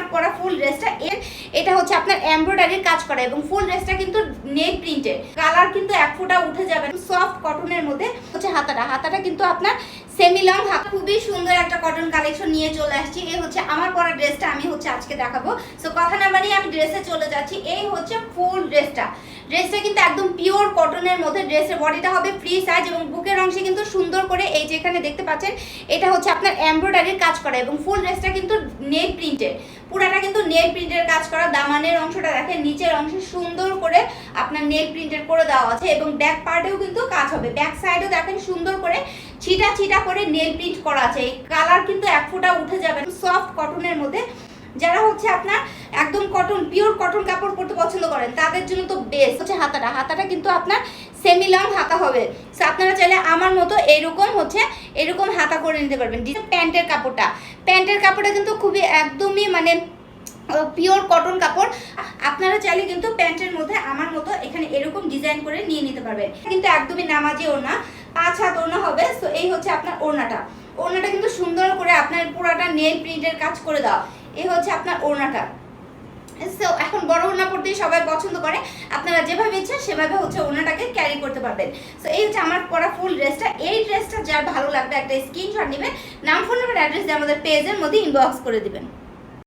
আমার পরা ফুল ড্রেসটা এর, এটা হচ্ছে আপনার এমব্রয়ডারির কাজ করা এবং ফুল ড্রেসটা কিন্তু নেক প্রিন্টের কালার কিন্তু এক ফোঁটা উঠে যাবে সফট কটনের মধ্যে হচ্ছে হাতাটা। হাতাটা কিন্তু আপনার সেমি লং হাত। খুবই সুন্দর একটা কটন কালেকশন নিয়ে চলে আসছি। এই হচ্ছে আমার পরা ড্রেসটা আমি হচ্ছে আজকে দেখাবো। সো কথা না বানিয়ে আমি ড্রেসে চলে যাচ্ছি। এই হচ্ছে ফুল ড্রেসটা ড্রেসটা কিন্তু একদম পিওর কটনের মধ্যে ড্রেসের বডিটা হবে ফ্রি সাইজ এবং বুকের অংশে কিন্তু সুন্দর করে এই যে এখানে দেখতে পাচ্ছেন, এটা হচ্ছে আপনার এমব্রয়ডারির কাজ করা এবং ফুল ড্রেসটা কিন্তু নেক প্রিন্টের পুরাটা কিন্তু নেল প্রিন্টের কাজ করা। দামানের অংশটা দেখেন, নিচের অংশে সুন্দর করে আপনার নেল প্রিন্টের করে দেওয়া আছে এবং ব্যাক পার্টেও কিন্তু কাজ হবে। ব্যাক সাইডেও দেখেন সুন্দর করে ছিটা ছিটা করে নেল প্রিন্ট করা আছে। এই কালার কিন্তু এক ফোঁটা উঠে যাবে সফট কটনের মধ্যে। যারা হচ্ছে আপনার একদম কটন পিওর কটন কাপড় পরতে পছন্দ করেন, তাদের জন্য তো বেস্ট হচ্ছে হাতাটা হাতাটা কিন্তু আপনার সেমি লং হাতা হবে। সো আপনারা চাইলে আমার মতো এরকম হচ্ছে, এরকম হাতা করে নিতে পারবেন। প্যান্টের কাপড়টা। প্যান্টের কাপড়টা কিন্তু খুবই একদমই মানে পিওর কটন কাপড়। আপনারা চাইলে কিন্তু প্যান্টের মধ্যে আমার মতো এখানে এরকম ডিজাইন করে নিয়ে নিতে পারবেন। কিন্তু একদমই নামাজেও ওড়না পাঁচ হাত ওড়না হবে। তো এই হচ্ছে আপনার ওড়নাটা। ওড়নাটা কিন্তু সুন্দর করে আপনার পুরাটা নেল প্রিন্টের কাজ করে দাও এই হচ্ছে আপনার ওড়নাটা। সো এখন বড় ওড়না পড়তেই সবাই পছন্দ করে। আপনারা যেভাবে ইচ্ছা সেভাবে হচ্ছে ওড়নাটাকে ক্যারি করতে পারবেন। সো এই হচ্ছে আমার পরা ফুল ড্রেসটা। এই ড্রেসটা যার ভালো লাগবে একটা স্ক্রিনশট নেবেন। নাম ফোন নাম্বার অ্যাড্রেস দিয়ে আমাদের পেজের মধ্যে ইনবক্স করে দিবেন।